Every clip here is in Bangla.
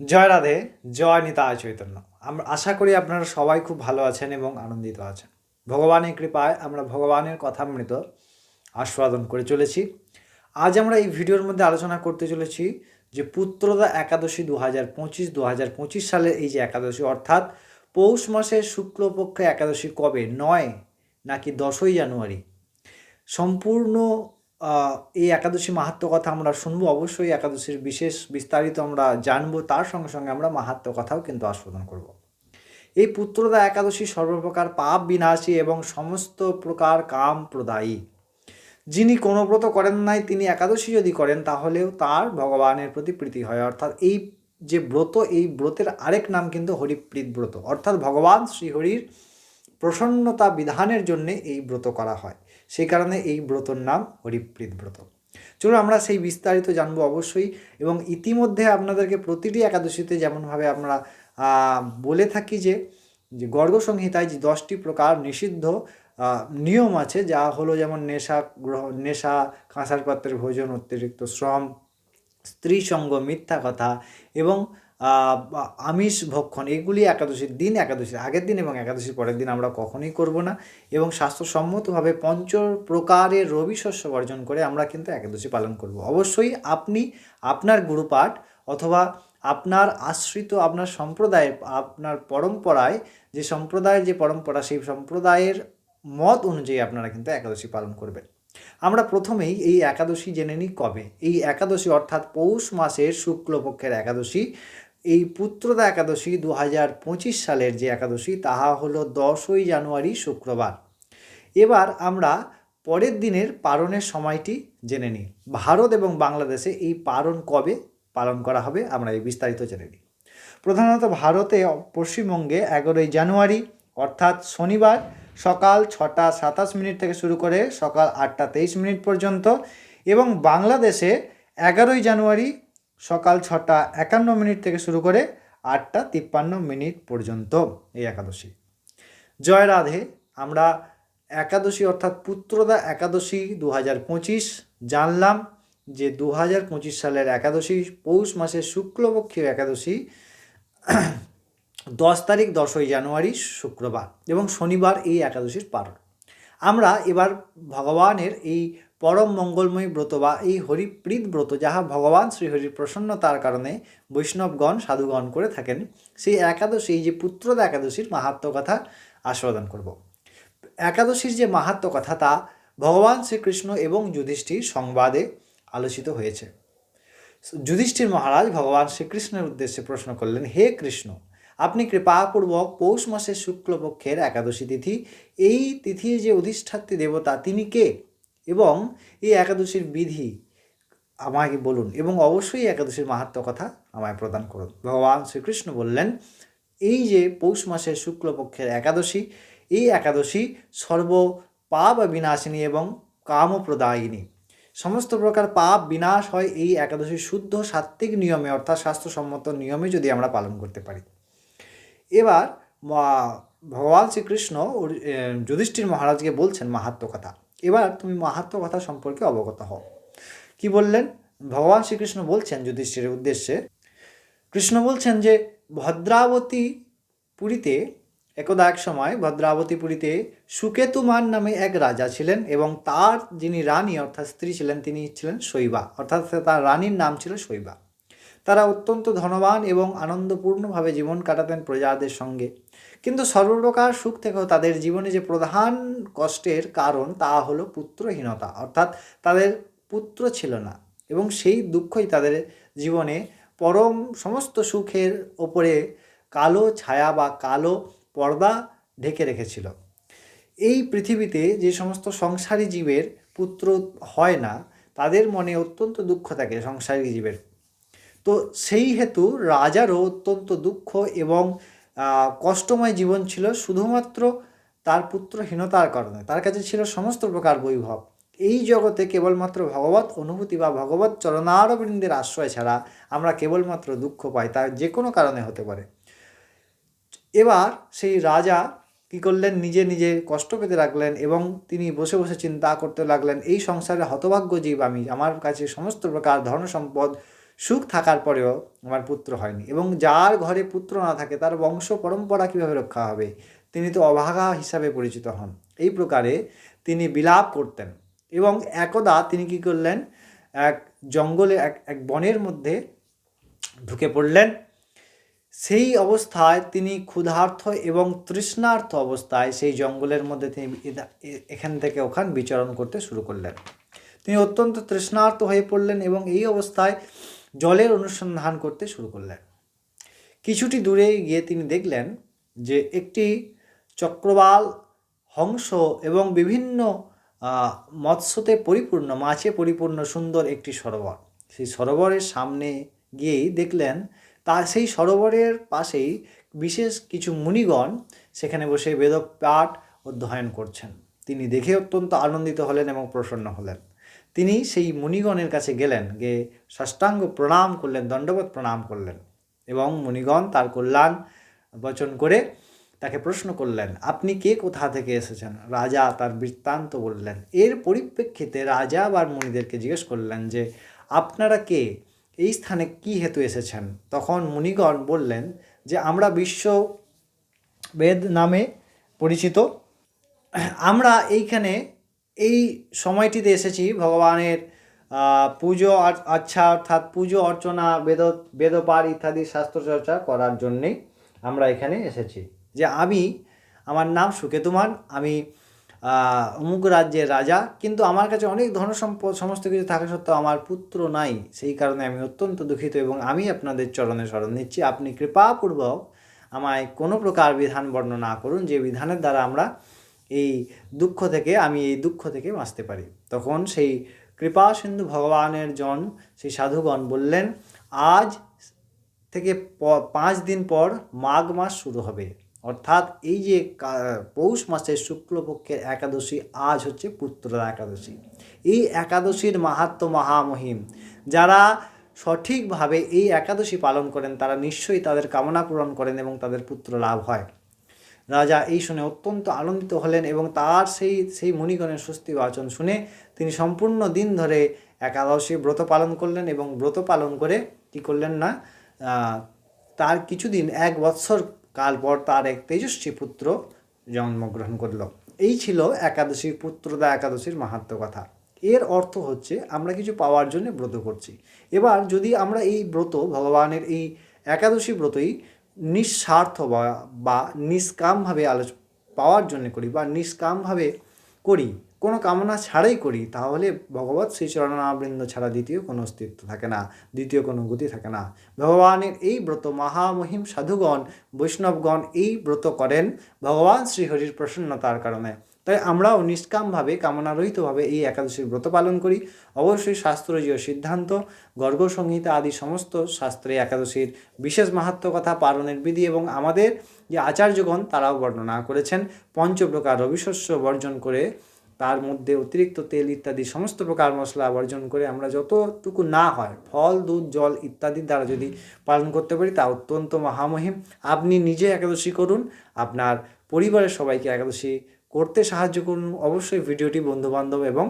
জয় রাধে, জয় নিতা চৈতন্য। আমরা আশা করি আপনারা সবাই খুব ভালো আছেন এবং আনন্দিত আছেন। ভগবানের কৃপায় আমরা ভগবানের কথামৃত আস্বাদন করে চলেছি। আজ আমরা এই ভিডিওর মধ্যে আলোচনা করতে চলেছি যে পুত্রদা একাদশী দু হাজার পঁচিশ দু হাজার পঁচিশ সালের এই যে একাদশী, অর্থাৎ পৌষ মাসের শুক্লপক্ষে একাদশী কবে? নয় নাকি দশই জানুয়ারি? সম্পূর্ণ এই একাদশী মাহাত্ম কথা আমরা শুনব, অবশ্যই একাদশীর বিশেষ বিস্তারিত আমরা জানব, তার সঙ্গে সঙ্গে আমরা মাহাত্ম কথাও কিন্তু আস্বাদন করব। এই পুত্রদা একাদশী সর্বপ্রকার পাপ বিনাশী এবং সমস্ত প্রকার কাম প্রদায়ী। যিনি কোনো ব্রত করেন নাই, তিনি একাদশী যদি করেন, তাহলেও তার ভগবানের প্রতি প্রীতি হয়। অর্থাৎ এই যে ব্রত, এই ব্রতের আরেক নাম কিন্তু হরিপ্রীত ব্রত। অর্থাৎ ভগবান শ্রীহরির প্রসন্নতা বিধানের জন্যে এই ব্রত করা হয়। সেই কারণে এই ব্রতর নাম হরিপ্রীত ব্রত। চলুন আমরা সেই বিস্তারিত জানব অবশ্যই এবং ইতিমধ্যে আপনাদেরকে প্রতিটি একাদশীতে যেমনভাবে আমরা বলে থাকি যে যে গর্গ সংহিতায় যে দশটি প্রকার নিষিদ্ধ নিয়ম আছে, যা হলো যেমন নেশা গ্রহণ নেশা, কাঁসার পাত্রের ভোজন, অতিরিক্ত শ্রম, স্ত্রী সঙ্গ, মিথ্যা কথা এবং আমিষ ভক্ষণ, এগুলি একাদশীর দিন, একাদশীর আগের দিন এবং একাদশীর পরের দিন আমরা কখনোই করব না এবং স্বাস্থ্যসম্মতভাবে পঞ্চ প্রকারের রবি শস্য বর্জন করে আমরা কিন্তু একাদশী পালন করব। অবশ্যই আপনি আপনার গুরুপাঠ অথবা আপনার আশ্রিত আপনার সম্প্রদায়ের, আপনার পরম্পরায় যে সম্প্রদায়ের যে পরম্পরা, সেই সম্প্রদায়ের মত অনুযায়ী আপনারা কিন্তু একাদশী পালন করবেন। আমরা প্রথমেই এই একাদশী জেনে নিই কবে। এই একাদশী অর্থাৎ পৌষ মাসের শুক্লপক্ষের একাদশী এই পুত্রদা একাদশী দু হাজার পঁচিশ সালের যে একাদশী, তাহা হলো দশই জানুয়ারি শুক্রবার। এবার আমরা পরের দিনের পালনের সময়টি জেনে নিই। ভারত এবং বাংলাদেশে এই পালন কবে পালন করা হবে, আমরা এই বিস্তারিত জেনে নিই। প্রধানত ভারতে পশ্চিমবঙ্গে এগারোই জানুয়ারি, অর্থাৎ শনিবার, সকাল ছটা সাতাশ মিনিট থেকে শুরু করে সকাল আটটা তেইশ মিনিট পর্যন্ত এবং বাংলাদেশে এগারোই জানুয়ারি সকাল ছটা একান্ন মিনিট থেকে শুরু করে আটটা তিপ্পান্ন মিনিট পর্যন্ত এই একাদশী। জয় রাধে, আমরা একাদশী অর্থাৎ পুত্রদা একাদশী দু হাজার পঁচিশ জানলাম যে দু হাজার পঁচিশ সালের একাদশী, পৌষ মাসের শুক্লপক্ষীয় একাদশী, দশ তারিখ দশই জানুয়ারি শুক্রবার এবং শনিবার এই একাদশীর পালন আমরা এবার ভগবানের এই পরম মঙ্গলময় ব্রত বা এই হরিপ্রীত ব্রত যাহা ভগবান শ্রীহরির প্রসন্নতার কারণে বৈষ্ণবগণ, সাধুগণ করে থাকেন, সেই একাদশী, এই যে পুত্রদা একাদশীর মাহাত্ম কথা আস্বাদন করব। একাদশীর যে মাহাত্ম কথা তা ভগবান শ্রীকৃষ্ণ এবং যুধিষ্ঠির সংবাদে আলোচিত হয়েছে। যুধিষ্ঠির মহারাজ ভগবান শ্রীকৃষ্ণের উদ্দেশ্যে প্রশ্ন করলেন, হে কৃষ্ণ, আপনি কৃপাপূর্বক পৌষ মাসের শুক্লপক্ষের একাদশী তিথি, এই তিথির যে অধিষ্ঠাত্রী দেবতা, তিনি কে? এবং এই একাদশীর বিধি আমাকে বলুন, এবং অবশ্যই একাদশীর মাহাত্ম কথা আমায় প্রদান করুন। ভগবান শ্রীকৃষ্ণ বললেন, এই যে পৌষ মাসের শুক্লপক্ষের একাদশী, এই একাদশী সর্ব পাপ বিনাশিনী এবং কামপ্রদায়িনী সমস্ত প্রকার পাপ বিনাশ হয় এই একাদশী শুদ্ধ সাত্ত্বিক নিয়মে, অর্থাৎ স্বাস্থ্যসম্মত নিয়মে যদি আমরা পালন করতে পারি। এবার ভগবান শ্রীকৃষ্ণ যুধিষ্ঠির মহারাজকে বলছেন মাহাত্ম কথা। এবার তুমি মাহাত্ম কথা সম্পর্কে অবগত হও। কি বললেন? ভগবান শ্রীকৃষ্ণ বলছেন যুধিষ্ঠিরের উদ্দেশ্যে, কৃষ্ণ বলছেন যে, ভদ্রাবতী পুরীতে, একদা এক সময় ভদ্রাবতী পুরীতে সুকেতুমান নামে এক রাজা ছিলেন এবং তার যিনি রানী, অর্থাৎ স্ত্রী ছিলেন, তিনি ছিলেন শৈবা, অর্থাৎ তার রানীর নাম ছিল শৈবা। তারা অত্যন্ত ধনবান এবং আনন্দপূর্ণভাবে জীবন কাটাতেন প্রজাদের সঙ্গে। কিন্তু সর্বপ্রকার সুখ থেকেও তাদের জীবনে যে প্রধান কষ্টের কারণ তা হলো পুত্রহীনতা, অর্থাৎ তাদের পুত্র ছিল না এবং সেই দুঃখই তাদের জীবনে পরম সমস্ত সুখের ওপরে কালো ছায়া বা কালো পর্দা ঢেকে রেখেছিল। এই পৃথিবীতে যে সমস্ত সংসারী জীবের পুত্র হয় না, তাদের মনে অত্যন্ত দুঃখ থাকে সংসারী জীবের তো সেই হেতু রাজারও অত্যন্ত দুঃখ এবং কষ্টময় জীবন ছিল শুধুমাত্র তার পুত্রহীনতার কারণে। তার কাছে ছিল সমস্ত প্রকার বৈভব। এই জগতে কেবলমাত্র ভগবত অনুভূতি বা ভগবত চরণারবৃন্দের আশ্রয় ছাড়া আমরা কেবলমাত্র দুঃখ পাই তার যে কোনো কারণে হতে পারে। এবার সেই রাজা কি করলেন? নিজে নিজে কষ্ট পেতে লাগলেন এবং তিনি বসে বসে চিন্তা করতে লাগলেন, এই সংসারে হতভাগ্য জীব আমি। আমার কাছে সমস্ত প্রকার ধন সম্পদ সুখ থাকার পরেও আমার পুত্র হয়নি এবং যার ঘরে পুত্র না থাকে, তার বংশ পরম্পরা কীভাবে রক্ষা হবে? তিনি তো অভাগা হিসাবে পরিচিত হন। এই প্রকারে তিনি বিলাপ করতেন এবং একদা তিনি কি করলেন? এক জঙ্গলে, এক এক বনের মধ্যে ঢুকে পড়লেন। সেই অবস্থায় তিনি ক্ষুধার্থ এবং তৃষ্ণার্থ অবস্থায় সেই জঙ্গলের মধ্যে তিনি এখান থেকে ওখান বিচরণ করতে শুরু করলেন। তিনি অত্যন্ত তৃষ্ণার্ত হয়ে পড়লেন এবং এই অবস্থায় জলের অনুসন্ধান করতে শুরু করলেন। কিছুটি দূরে গিয়ে তিনি দেখলেন যে একটি চক্রবাল হংস এবং বিভিন্ন মৎস্যতে পরিপূর্ণ, মাছে পরিপূর্ণ সুন্দর একটি সরোবর। সেই সরোবরের সামনে গিয়েই দেখলেন তার সেই সরোবরের পাশেই বিশেষ কিছু মুনিগণ সেখানে বসে বেদপাঠ অধ্যয়ন করছেন। তিনি দেখে অত্যন্ত আনন্দিত হলেন এবং প্রসন্ন হলেন। তিনি সেই মুনিগণের কাছে গেলেন, গিয়ে সাষ্টাঙ্গ প্রণাম করলেন, দণ্ডবোধ প্রণাম করলেন এবং মুনিগণ তার কল্যাণ বচন করে তাকে প্রশ্ন করলেন, আপনি কে কোথা থেকে এসেছেন? রাজা তার বৃত্তান্ত বললেন। এর পরিপ্রেক্ষিতে রাজা বা মুনিদেরকে জিজ্ঞেস করলেন যে, আপনারা কে? এই স্থানে কি হেতু এসেছেন? তখন মুনিগণ বললেন যে, আমরা বিশ্ব বেদ নামে পরিচিত। আমরা এইখানে এই সময়টিতে এসেছি ভগবানের পুজো আচ্ছা অর্থাৎ পুজো অর্চনা, বেদ, বেদপাঠ ইত্যাদি শাস্ত্রচর্চা করার জন্যেই আমরা এখানে এসেছি। যে আমি, আমার নাম সুকেতুমান, আমি অমুক রাজ্যের রাজা, কিন্তু আমার কাছে অনেক ধন সম্পদ, সমস্ত কিছু থাকা সত্ত্বেও আমার পুত্র নাই। সেই কারণে আমি অত্যন্ত দুঃখিত এবং আমি আপনাদের চরণে শরণ নিচ্ছি। আপনি কৃপাপূর্বক আমায় কোনো প্রকার বিধান বর্ণনা করুন। যে বিধানের দ্বারা আমরা এই দুঃখ থেকে, আমি এই দুঃখ থেকে বাঁচতে পারি। তখন সেই কৃপা সিন্ধু ভগবানের জন, সেই সাধুগণ বললেন, আজ থেকে পাঁচ দিন পর মাঘ মাস শুরু হবে। অর্থাৎ এই যে পৌষ মাসের শুক্লপক্ষের একাদশী, আজ হচ্ছে পুত্রদা একাদশী। এই একাদশীর মাহাত্ম মহামহিম, যারা সঠিকভাবে এই একাদশী পালন করেন, তারা নিশ্চয়ই তাদের কামনা পূরণ করেন এবং তাদের পুত্র লাভ হয়। রাজা এই শুনে অত্যন্ত আনন্দিত হলেন এবং তার সেই সেই মুনিগণের স্বস্তি বাচন শুনে তিনি সম্পূর্ণ দিন ধরে একাদশী ব্রত পালন করলেন এবং ব্রত পালন করে কি করলেন না তার কিছুদিন, এক বৎসর কাল পর তার এক তেজস্বী পুত্র জন্মগ্রহণ করল। এই ছিল একাদশীর পুত্রদা একাদশীর মাহাত্ম কথা। এর অর্থ হচ্ছে আমরা কিছু পাওয়ার জন্য ব্রত করছি। এবার যদি আমরা এই ব্রত, ভগবানের এই একাদশী ব্রতই নিঃস্বার্থ বা বা নিষ্কামভাবে আলোচ, পাওয়ার জন্য করি বা নিষ্কামভাবে করি, কোনো কামনা ছাড়াই করি, তাহলে ভগবৎ শ্রীচরণাবৃন্দ ছাড়া দ্বিতীয় কোনো অস্তিত্ব থাকে না, দ্বিতীয় কোনো গতি থাকে না। ভগবানের এই ব্রত মহামহিম সাধুগণ, বৈষ্ণবগণ এই ব্রত করেন, ভগবান শ্রীহরির প্রসন্নতার কারণে। তাই আমরাও নিষ্কামভাবে, কামনারহিতভাবে এই একাদশীর ব্রত পালন করি। অবশ্যই শাস্ত্রীয় সিদ্ধান্ত, গর্গ, সংহিতা আদি সমস্ত শাস্ত্রে একাদশীর বিশেষ মাহাত্ম কথা পালনের বিধি এবং আমাদের যে আচার্যগণ তারাও বর্ণনা করেছেন। পঞ্চপ্রকার রবিশস্য বর্জন করে তার মধ্যে অতিরিক্ত তেল ইত্যাদি সমস্ত প্রকার মশলা বর্জন করে আমরা যতটুকু না হয়, ফল, দুধ, জল ইত্যাদির দ্বারা যদি পালন করতে পারি তা অত্যন্ত মহামহিম। আপনি নিজে একাদশী করুন, আপনার পরিবারের সবাইকে একাদশী করতে সাহায্য করুন। অবশ্যই ভিডিওটি বন্ধুবান্ধব এবং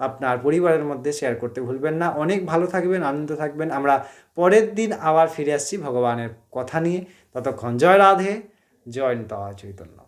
আপনার পরিবারের মধ্যে শেয়ার করতে ভুলবেন না। অনেক ভালো থাকবেন, আনন্দ থাকবেন। আমরা পরের দিন আবার ফিরে আসছি ভগবানের কথা নিয়ে। ততক্ষণ জয় রাধে, জয় চৈতন্য।